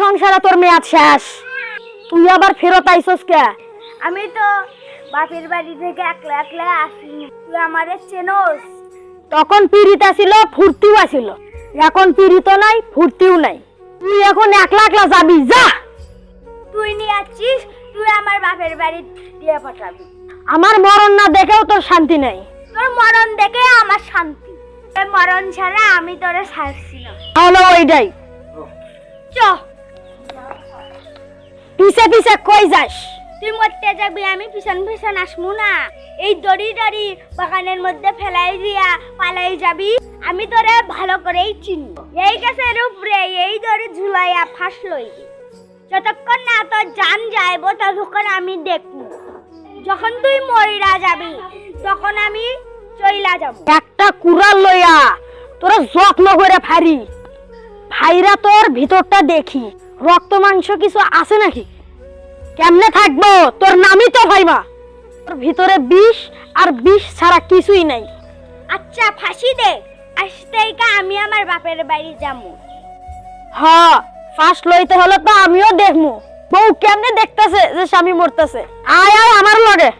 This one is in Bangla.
সংসারে তোর মেয়াদ শেষ। তুই আবার ফেরত আইসস কে? আমি তো বাপের বাড়ি থেকে একলা একলা আসিনি। তুই আমাদের চেনোস? তখন পিড়িত আসিল ফুর্তিও আসিল এখন পিড়িত নাই ফুর্তিও নাই। তুই এখন একলা একলা যাবি যা! তুই নিয়ে আসছিস তুই আমার বাপের বাড়ি দিয়ে পাঠাবি। আমার মরণ না দেখেও তোর শান্তি নেই। তোর মরণ দেখে আমার শান্তি। তোর মরণ ছাড়া আমি তোরে ছাড়ছি না। তাহলে ওইটাই। চ। পিছে পিছে কই যাস? তুই মরতে যাবি আমি পিছন পিছন আসমু না। এই দড়ি দড়ি বাগানের মধ্যে ফেলাই দিয়া পালাই যাবি। আমি তোরে ভালো করেই চিনি। এই গাছের উপরে এই দড়ি ঝুলাইয়া ফাঁস লই যতক্ষণ না তোর জান যাইব ততক্ষণ আমি দেখব। যখন তুই মরিরা যাবি তখন আমি চইলা যাব। একটা কুড়াল লইয়া তোরা যত্ন করে ফারি ভাইরা তোর ভিতরটা দেখি। রক্ত মাংস কিছু আছে নাকি? কেমনে থাকব? তোর নামই তো ভাইমা তোর ভিতরে বিষ আর বিষ ছাড়া কিছুই নাই। আচ্ছা ফাঁসি দে। আসতেই কা আমি আমার বাপের বাড়ি যাব হ ফার্স্ট লইতে হলে তো আমিও দেখমু। বউ কেমনে দেখতেছে যে স্বামী মরতেছে? আয় আয় আমার লগে।